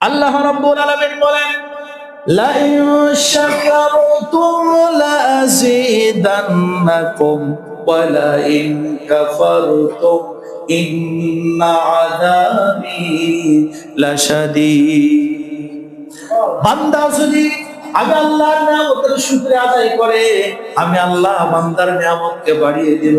আল্লাহ রাব্বুল আলামিন বলেন لئن شكرتم لأزيدنكم ولئن كفرتم إن عذابي لشديد বান্দা যদি আমি আল্লাহর নিয়ামতের শুকরিয়া আদায় করে আমি আল্লাহ বান্দার নিয়ামতকে বাড়িয়ে দিব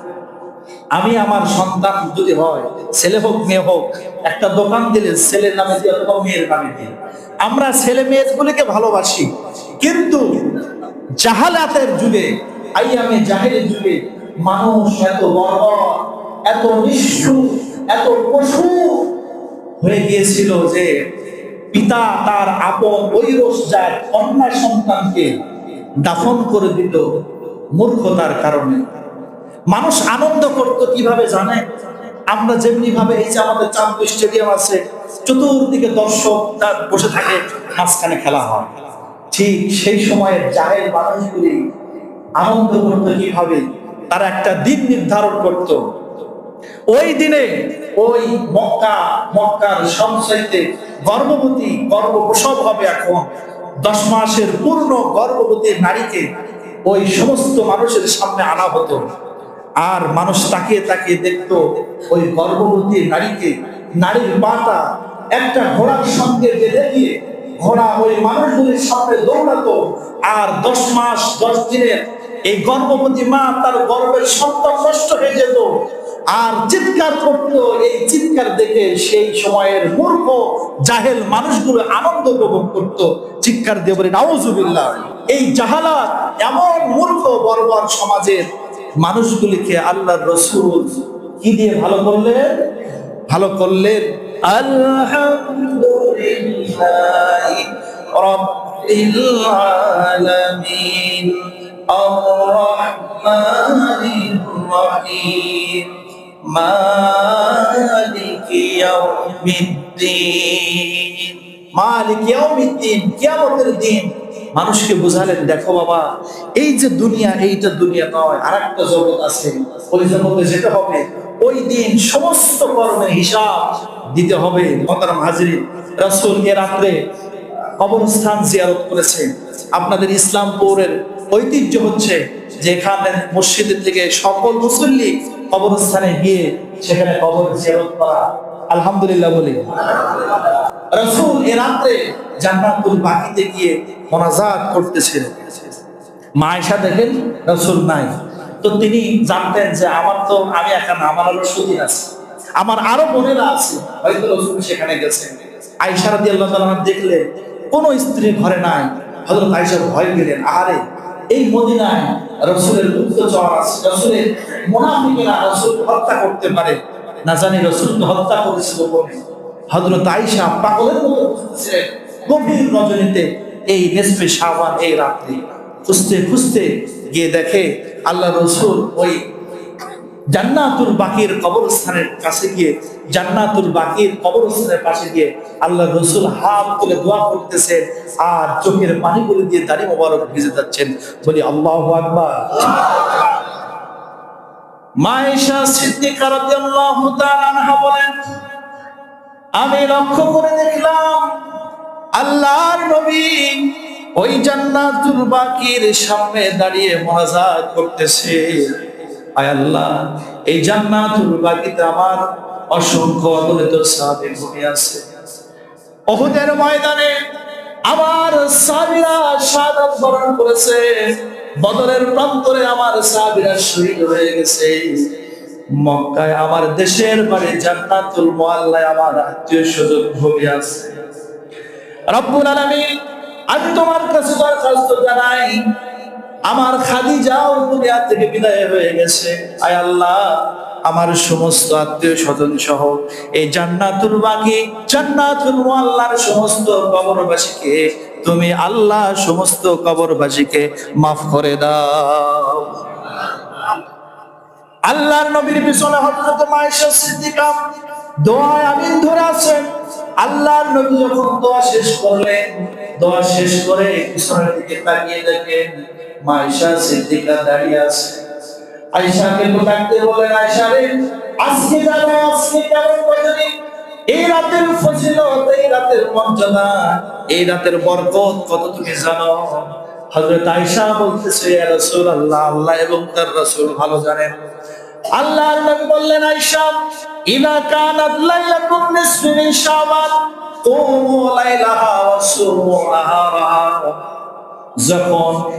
আমি আমার সন্তান যদি হয়, ছেলে হোক, মেয়ে হোক, একটা দোকান দিলে ছেলের নামে দিয়ে অথবা মেয়ের নামে দিয়ে। আমরা ছেলে মেয়েগুলিকে ভালোবাসি, কিন্তু জাহালাতের যুগে, আইয়ামে জাহেলের যুগে মানুষ এত বর্বর, এত নিষ্ঠুর, এত পশু হয়ে গিয়েছিল যে পিতা তার আপন যায় কন্যা সন্তানকে দাফন করে দিত মূর্খতার কারণে। মানুষ আনন্দ করত কীভাবে জানে? আমরা যেমনি ভাবে এই যে আমাদের চাঁদপুর স্টেডিয়াম আছে, চতুর্দিকে দর্শক তার বসে থাকে, মাঝখানে খেলা হয়। ঠিক সেই সময়ের জাহের মানুষগুলি আনন্দ করত কীভাবে? তারা একটা দিন নির্ধারণ করত। ওই দিনে ওই মক্কা, মক্কার সবচাইতে গর্ভবতী গর্ভ প্রসব হবে এখন। দশ মাসের পূর্ণ গর্ভবতী নারীকে ওই সমস্ত মানুষের সামনে আনা হতো। আর মানুষ তাকিয়ে তাকিয়ে দেখতো ওই গর্ভবতী নারীকে, নারীর পাটা একটা ঘোড়ার সঙ্গে বেঁধে দিয়ে ঘোড়া ওই মানুষগুলির সামনে দৌড়াতো। আর দশ মাস, দশ দিনের এই গর্ভবতী মা তার গর্ভের সন্তান নষ্ট হয়ে যেত। আর চিৎকার করতো, এই চিৎকার দেখে সেই সময়ের মূর্খ, জাহেল মানুষগুলো আনন্দ উপভোগ করত। চিৎকার দিয়ে বলে এই জাহালাত এমন মূর্খ বর্বর সমাজের মানুষগুলিকে আল্লাহর রসুল কি দিয়ে ভালো করলেন? ভালো করলেন মালিক দিন কেমন দিন মানুষকে বুঝালেন, দেখো বাবা, এই যে দুনিয়া, এইটা দুনিয়া নয় আর একটা জগৎ আছে। ওই জগতে যেতে হবে। ওই দিন সমস্ত কর্মের হিসাব দিতে হবে। মতারাম হাজিরি রাসূল এ রাত্রে কবরস্থান জিয়ারত করেছে আপনাদের ইসলামপুরের ঐতিহ্য হচ্ছে যে এখানে মসজিদের থেকে সকল মুসল্লি কবরস্থানে গিয়ে সেখানে কবর জিয়ারত করা। আলহামদুলিল্লাহ বলি। রসুল এ রাত্রে জান্নাতুল বাকিতে গিয়ে মোনাজাত করতেছেন মায়েশা দেখেন, রসুল নাই। তো তিনি জানতেন যে আমার তো, আমি একা না, আমার আরও সুদিন আছে। আমার আরও বোনেরা আছে। হয়তো রসুল সেখানে গেছেন আয়েশা রাদিয়াল্লাহু তাআলা দেখলেন, কোন স্ত্রী ঘরে নাই। হযরত আয়েশা ভয় গেলেন আরে এই মদিনায় রসুলের গুপ্তচর আছে। রসুলের মুনাফিকেরা রসুল হত্যা করতে পারে। না জানি রসুল হত্যা করেছিল বলে হযরত আয়েশা পাগলের মতো গভীর রজনীতে এই নেসফে শাবান, এই রাত্রি। খুঁজতে খুঁজতে গিয়ে দেখে আল্লাহ রসুল ওই জান্নাতুল বাকির কবরস্থানের কাছে গিয়ে, জান্নাতুল বাকির কবরস্থানের পাশে গিয়ে আল্লাহ রসুল হাত তুলে দোয়া করতেছেন আর চোখের পানিগুলো দিয়ে দাড়ি মোবারক ভিজে যাচ্ছেন। বলি, আল্লাহ আকবার। মায়েশা সিদ্দিকা আমি লক্ষ্য করে দেখলাম আল্লাহর নবী ওই জান্নাতুল বাকির সামনে দাঁড়িয়ে মোনাজাত করতেছে। আয় আল্লাহ, এই জান্নাতুল বাকিতে আমার অসংখ্য অগণিত সাহাবী ঘুমিয়ে আছে। অহুদের ময়দানে আমার সাহাবীরা শাহাদাত বরণ করেছে। বদরের প্রান্তরে আমার সাহাবীরা শহীদ হয়ে গেছে। মক্কায় আমার দেশের বাড়ি জান্নাতুল মুআল্লায় আমার আত্মীয় স্বজন ঘুমিয়ে আছে। রব্বুল আলামিন, আমি জানাই। আমার খাদিজাও দুনিয়া থেকে বিদায় হয়ে গেছে। আয় আল্লাহ, আমার সমস্ত আত্মীয় স্বজন সহ এই জান্নাতুল বাকি, জান্নাতুল মুআল্লার সমস্ত কবরবাসীকে তুমি আল্লাহ সমস্ত কবরবাসীকে মাফ করে দাও। আল্লাহর নবীর পিছনে হযরত মায়েশা সিদ্দিকা, দোয়ায় আমিন ধরে আছেন। আল্লাহর নবী যখন দোয়া শেষ করলেন দোয়া শেষ করে পিছনের দিকে তাকিয়ে দেখেন মায়েশা সিদ্দিকা দাঁড়িয়ে আছে। আয়েশাকে ডাকতে বলেন আয়েশা রে, আজকে জানো, আজকে কেমন বজনি এই রাতের ফজিলত, এই রাতের মর্যাদা, এই রাতের বরকত, কত তুমি জানো? হযরত আয়েশা বলতেছে, ইয়া রাসূলুল্লাহ, আল্লাহ এবং তার রাসূল ভালো জানেন। আল্লাহর নবী বললেন, আয়েশা, ইদা মিন কুমু লাইলাহা ওয়া সুমু যখন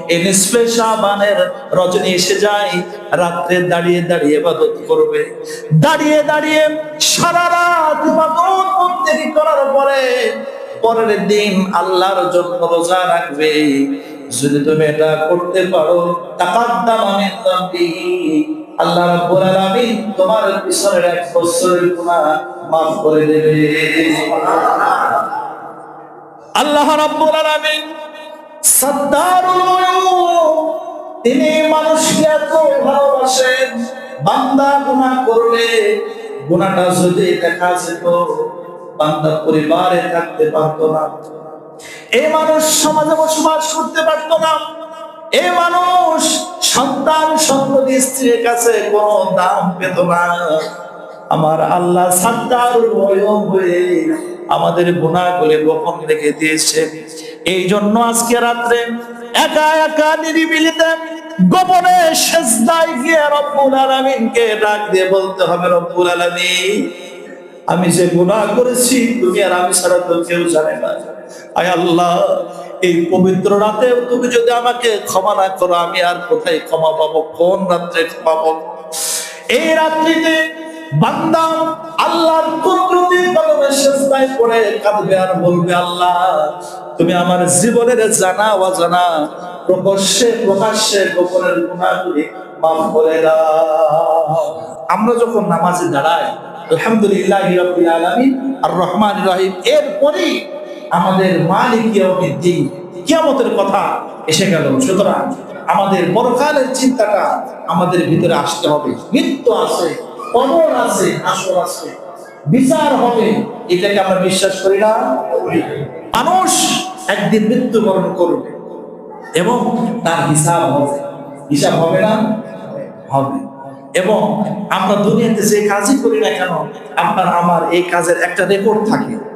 শাবানের রজনী এসে যায়, রাত্রে দাঁড়িয়ে দাঁড়িয়ে ইবাদত করবে। দাঁড়িয়ে দাঁড়িয়ে সারা রাত ইবাদত করার পরে? পরের দিন আল্লাহর জন্য রোজা রাখবে। যদি তুমি এটা করতে পারো, তাকাদ্দাম মিন আল্লাহ রাব্বুল আলামিন তোমার পিছনের এক বছরের গুনাহ মাফ করে দেবে। আল্লাহ রাব্বুল আলামিন সাদ্দারুল তিনি মানুষকে এত ভালোবাসেন, বান্দা গুনাহ করলে গুনাহটা যদি দেখা যেত, বান্দা পরিবারে থাকতে পারতো না। এই মানুষ সমাজে বসবাস করতে পারতো না। এই মানুষ সন্তান সন্ততি স্ত্রীর কাছে কোনো দাম পেত না। আমার আল্লাহ উয়ুব হয়ে আমাদের গুনাহগুলি গোপন রেখে দিয়েছে এই জন্য আজকে রাত্রে একা একা নিরিবিলিতে গোপনে সেজদায় গিয়ে রব্বুল আলামিনকে ডাক দিয়ে বলতে হবে, রব্বুল আলামিন আমি যে গুনাহ করেছি, তুমি আর আমি ছাড়া তো কেউ জানে না। আয় আল্লাহ, এই পবিত্র রাতে তুমি যদি আমাকে ক্ষমা না করো, আমি আর কোথায় ক্ষমা পাবো? কোন রাত্রে ক্ষমা পাবো? এই রাত্রিতে বলবে, আল্লাহ, তুমি আমার জীবনের জানা প্রকাশ্যে প্রকাশ্যে আমরা যখন নামাজে দাঁড়াই এসে গেল। সুতরাং আমাদের পরকালের চিন্তাটা আমাদের ভিতরে আসতে হবে। মৃত্যু আছে, কবর আছে, আসর আছে, বিচার হবে, এটাকে আমরা বিশ্বাস করি না। মানুষ একদিন মৃত্যুবরণ করবে এবং তার হিসাব হবে। হিসাব হবে না? হবে। এবং আমরা দুনিয়াতে যে কাজই করি না কেন, আপনার, আমার এই কাজের একটা রেকর্ড থাকে।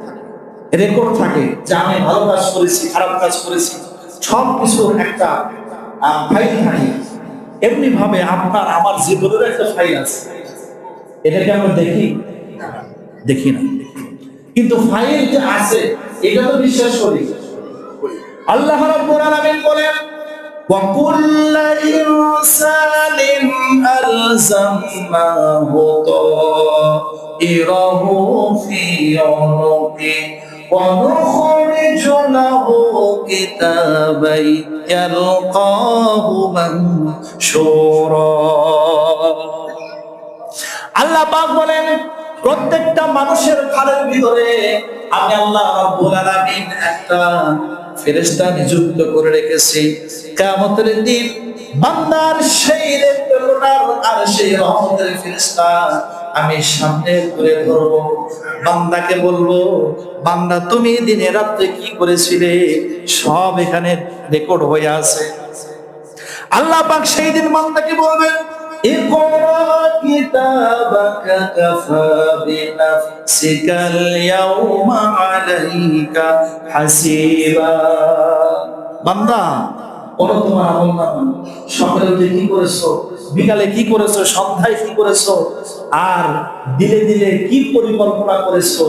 রেকর্ড থাকে যে আমি ভালো কাজ করেছি, খারাপ কাজ করেছি। সব কিছুর একটা ফাইল থাকে। এমনি ভাবে আপনার, আমার জীবনের একটা ফাইল আছে। এটাকে আমরা দেখি? দেখি না। কিন্তু ফাইল যে আছে, এটা তো বিশ্বাস করি। আল্লাহ রাব্বুল আলামিন বলেন وكل إنسان ألزمناه طائره في عنقه ونخرج له كتابا يلقاه منشورا আল্লাহ পাক বলেন প্রত্যেকটা মানুষের ঘরের ভিতরে আমি আল্লাহ রাব্বুল আলামিন একটা ফেরেশতা নিযুক্ত করে রেখেছি। কিয়ামতের দিন বান্দার সেই রেপেলোনার আর সেই রহমতের ফেরেশতা আমি সামনে করে ধরব। বান্দাকে বলব, বান্দা, তুমি দিনে রাত্রে কি করেছিলে? সব এখানে রেকর্ড হয়ে আছে। আল্লাহ পাক সেই দিন বান্দাকে বলবেন اقرأ كتابك كفى بنفسك اليوم عليك حسيبا বান্দা বলো তোমার আমল নামা সকালে উঠে কি করেছো বিকালে কি করেছো সন্ধ্যায় কি করেছো আর দিলে দিলে কি পরিকল্পনা করেছো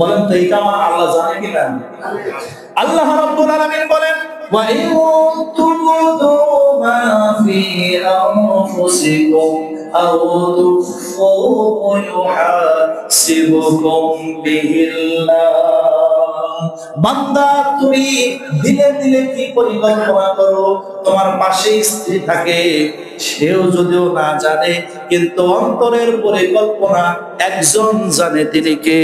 বলেন তো এটা আমার আল্লাহ জানে কিনা আল্লাহ রাব্বুল আলামিন বলেন ওয়া ইন তুবদু মা ফি আনফুসিকুম আও তুখফুহু ইউহাসিবুকুম বিহিল্লাহ বান্দা, তুমি দিলে দিলে কি পরিকল্পনা করো? তোমার পাশে স্ত্রী থাকে, সেও যদিও না জানে, কিন্তু অন্তরের পরিকল্পনা একজন জানে তিনি কে?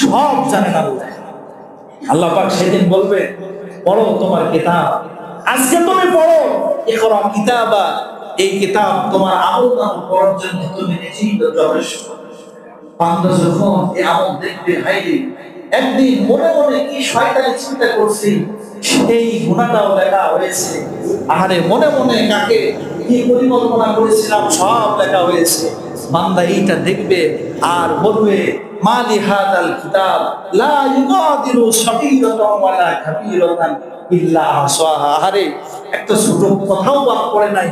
সব জানেন আল্লাহ। আল্লাহ পাক সেদিন বলবে, পড়ো তোমার কিতাব। আজকে তুমি পড়ো কিতাবা, এই কিতাব তোমার জন্য তুমি যখন আমল একদিন মনে মনে কি শয়তানি চিন্তা করছি, সেই গুণাটাও লেখা হয়েছে। আহারে, মনে মনে কাকে কি পরিকল্পনা করেছিলাম, সব লেখা হয়েছে। বান্দা এইটা দেখবে আর বলবে, মালি হাদাল কিতাব, লা ইউগাদিরু সগীরাতাও ওয়ালা কাবীরাতান ইল্লা আহসাহা। আহারে, একটা ছোট কথাও বাদ পড়ে নাই,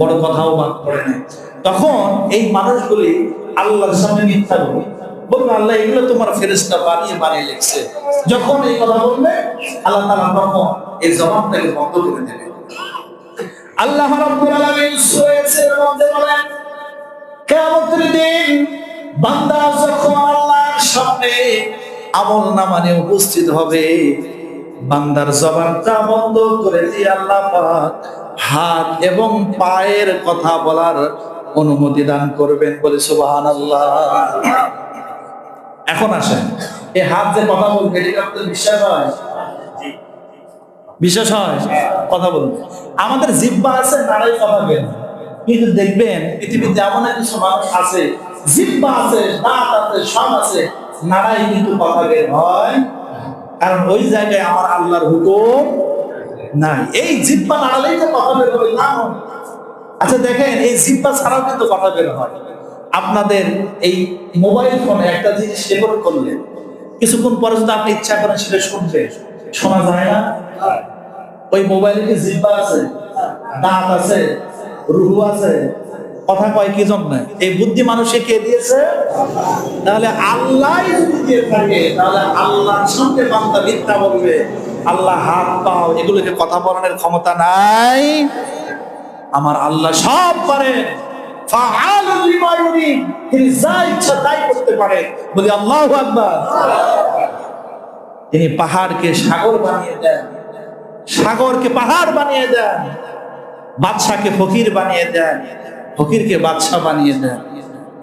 বড় কথাও বাদ পড়ে নাই। তখন এই মানুষগুলি আল্লাহর সামনে মিথ্যা বলবে বলবে, আল্লাহ, এগুলো তোমার ফেরেস্তা বানিয়ে বানিয়ে লিখছে। যখন এই কথা বলবে, আল্লাহ তাআলা তখন এই জবাবটাকে বন্ধ করে দেবে। আল্লাহ রাব্বুল আলামিন সূরা মধ্যে বলেন দিন বান্দা যখন আল্লাহর সামনে আমল উপস্থিত হবে, বান্দার জবানটা বন্ধ করে দিয়ে আল্লাহ হাত এবং পায়ের কথা বলার অনুমতি দান করবেন বলে সুবহানাল্লাহ। এখন আসেন। এই হাত যে কথা বলবে বিশ্বাস হয়? বিশ্বাস হয়? কথা বলবে আমাদের জিব্বা আছে, নাড়াই কথা হয়। কিন্তু দেখবেন, পৃথিবীতে এমন কিছু মানুষ আছে, জিব্বা আছে, দাঁত আছে, সব আছে নাড়াই কিন্তু কথা বের হয় কারণ ওই জায়গায় আমার আল্লাহর হুকুম নাই। এই জিব্বা নাড়ালেই তো কথা বের হবে, না? আচ্ছা দেখেন, এই জিব্বা ছাড়াও কিন্তু কথা বের হয়। আপনাদের এই মোবাইল ফোনে একটা জিনিস রেকর্ড করলেন। কিছুক্ষণ পরে যদি আপনি ইচ্ছা করেন সেটা শুনবে। শোনা যায় না? ওই মোবাইলে কি জিব্বা আছে? দাঁত আছে? রুহু আছে? কথা কয় কি জন্য? এই বুদ্ধি মানুষে কে দিয়েছে? তাহলে আল্লাহ যদি দিয়ে থাকে, তাহলে আল্লাহর সঙ্গে বান্দা মিথ্যা বলবে। আল্লাহ হাত পাও, এগুলোকে কথা বলানোর ক্ষমতা নাই। আমার আল্লাহ সব পারে। যা ইচ্ছা তাই করতে পারে। বলি আল্লাহু তিনি পাহাড়কে সাগর বানিয়ে দেন। সাগরকে পাহাড় বানিয়ে দেন। বাদশাকে ফকির বানিয়ে দেন, ফকিরকে বাদশাহ বানিয়ে দেন।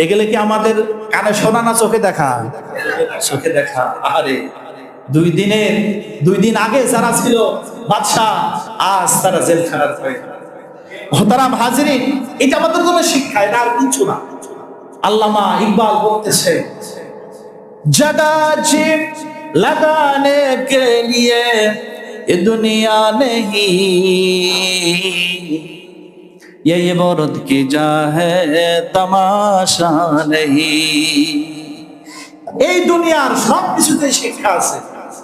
এগুলো কি আমাদের কানে শোনা না চোখে দেখা? চোখে দেখা আরে দুই দিনের দুই দিন আগে যারা ছিল বাদশাহ, আজ তারা জেল খারাপ হয়ে হতারাম হাজিরি, এটা আমাদের কোনো শিক্ষা, এটা আর কিছু না। আল্লামা ইকবাল বলতেছে জাগা জিপ লাগানে কে নিয়ে दुनिया नहीं ये ये औरत की जा है तमाशा नहीं এই দুনিয়ার সব কিছুতে শিক্ষা আছে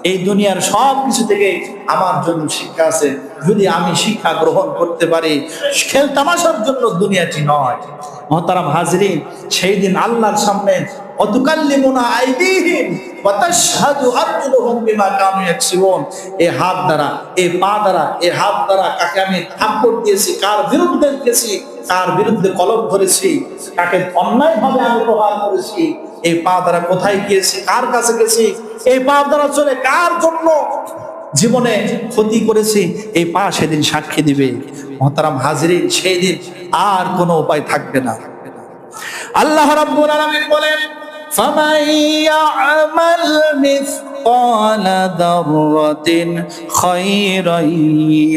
এই দুনিয়ার সব কিছু থেকে আমার জন্য শিক্ষা আছে যদি আমি শিক্ষা গ্রহণ করতে পারি খেল তামাশার জন্য দুনিয়াটি নয় মহতারাম হাজরিন সেই দিন আল্লাহর সামনে অতুকাল্লিমুনা আইদিহিম ওয়া তাশহাদু আরজুলুহুম বিমা কানু ইয়াকসিবুন। এই হাত দ্বারা পা দ্বারা হাত দ্বারা কাকে আমি কার বিরুদ্ধে দিয়েছি কার বিরুদ্ধে ধরেছি, কাকে এই পা দ্বারা কোথায় কার কাছে গেছি এই পা দ্বারা চলে কার জন্য জীবনে ক্ষতি করেছি এই পা সেদিন সাক্ষী দিবে। মহতারাম হাজিরিন, সেই দিন আর কোনো উপায় থাকবে না। আল্লাহ রাব্বুল বলেন فمن يعمل مثقال ذرة خيرا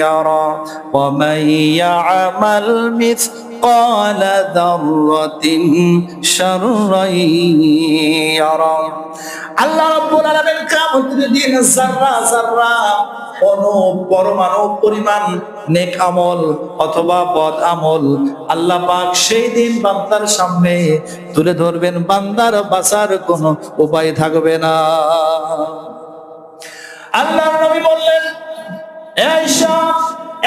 يرى ومن يعمل مثقال ذرة شرا يرى আল্লাহ রাব্বুল আলামিন কিয়ামতের দিন যাররা যাররা কোন পরমাণু পরিমাণ নেক আমল অথবা বদ আমল আল্লাহ পাক সেই দিন বান্দার সামনে তুলে ধরবেন বান্দার বাঁচার কোনো উপায় থাকবে না আল্লাহ নবী বললেন এইসা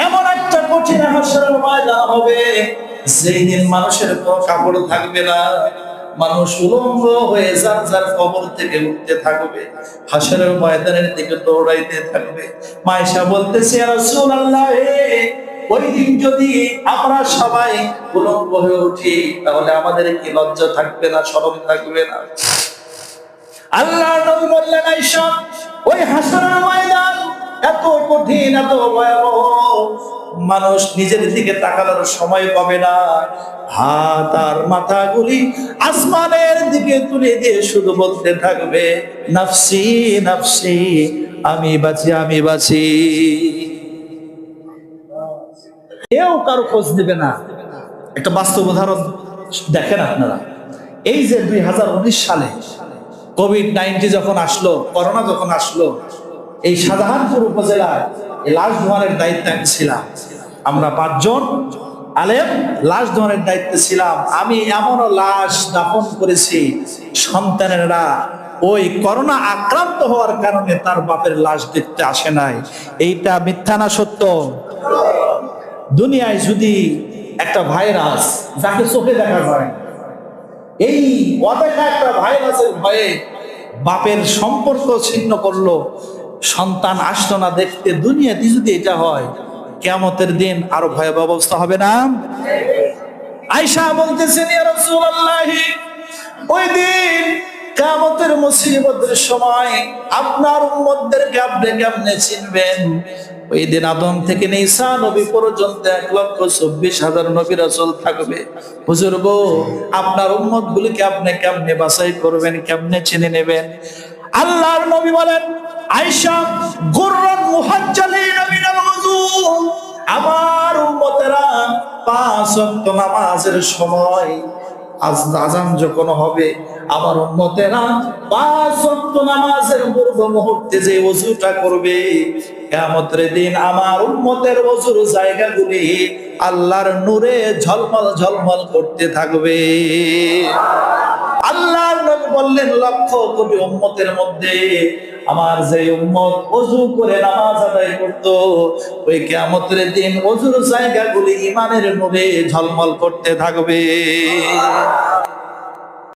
এমন একটা কঠিন হাসরের ময়দান হবে যেই মানুষের কোনো কাপড় থাকবে না, মানুষ উলঙ্গ হয়ে যার যার কবর থেকে উঠতে থাকবে, হাসরের ময়দানের দিকে দৌড়াইতে থাকবে। মায়েশা বলতেছে রাসূলুল্লাহ, ওই দিন যদি আমরা সবাই উলঙ্গ হয়ে উঠি, তাহলে আমাদের কি লজ্জা থাকবে না, শরম থাকবে না? আল্লাহ নবী বললেন, আয়েশা, ওই হাসরের ময়দান এত কঠিন, এত ভয়াবহ। মানুষ নিজের দিকে তাকানোর সময় পাবে না। হাত আর মাথাগুলি আসমানের দিকে তুলে দিয়ে শুধু বলতে থাকবে, নাফসি নাফসি, আমি বাঁচি আমি বাঁচি। কেউ কারও খোঁজ নেবে না। একটা বাস্তব উদাহরণ দেখেন আপনারা। এই যে দুই হাজার উনিশ সালে কোভিড নাইন্টিন যখন আসলো, করোনা যখন আসলো, এই শাহজাহানপুর উপজেলায় লাশ ধোয়ানের দায়িত্বে আমি ছিলাম। আমরা পাঁচজন। আলেম, লাশ ধোয়ানের দায়িত্বে ছিলাম। আমি এমনও লাশ দাফন করেছি, সন্তানেরা ওই করোনা আক্রান্ত হওয়ার কারণে তার বাপের লাশ দেখতে আসে নাই। এইটা মিথ্যা না সত্য? দুনিয়ায় যদি একটা ভাইরাস যাকে চোখে দেখা যায়, এই অদেখা একটা ভাইরাসের ভয়ে বাপের সম্পর্ক ছিন্ন করল সন্তান আসলো না দেখতে দুনিয়াতে যদি এটা হয় কেমতের দিন আরও ভয়াবহ অবস্থা হবে না? আয়সা বলতেছেন ওই দিন কিয়ামতের মুসিবতের সময় আপনার উম্মতদেরকে আপনি কেমনে চিনবেন? ওই দিন আদম থেকে ঈসা নবী পর্যন্ত এক লক্ষ চব্বিশ হাজার নবী রাসূল থাকবে। হুজুর গো, আপনার উম্মত গুলিকে আপনি কেমনে বাছাই করবেন, কেমনে চিনে নেবেন? আল্লাহর নবী বলেন আয়েশা, গুররান মুহাজ্জালিন মিনাল ওযু আমার উম্মতেরা পাঁচ ওয়াক্ত নামাজের সময় আজ আজান যখন হবে, আমার উম্মতেরা পাঁচ ওয়াক্ত নামাজের পূর্ব মুহূর্তে যে ওযুটা করবে, কিয়ামতের দিন আমার উম্মতের ওযুর জায়গাগুলি আল্লাহর নূরে ঝলমল ঝলমল করতে থাকবে। আল্লাহর নবী বললেন, লক্ষ কোটি উম্মতের মধ্যে আমার যে উম্মত অজু করে নামাজ আদায় করত, ওই কেমতের দিন অজুর জায়গাগুলি ইমানের নূরে ঝলমল করতে থাকবে।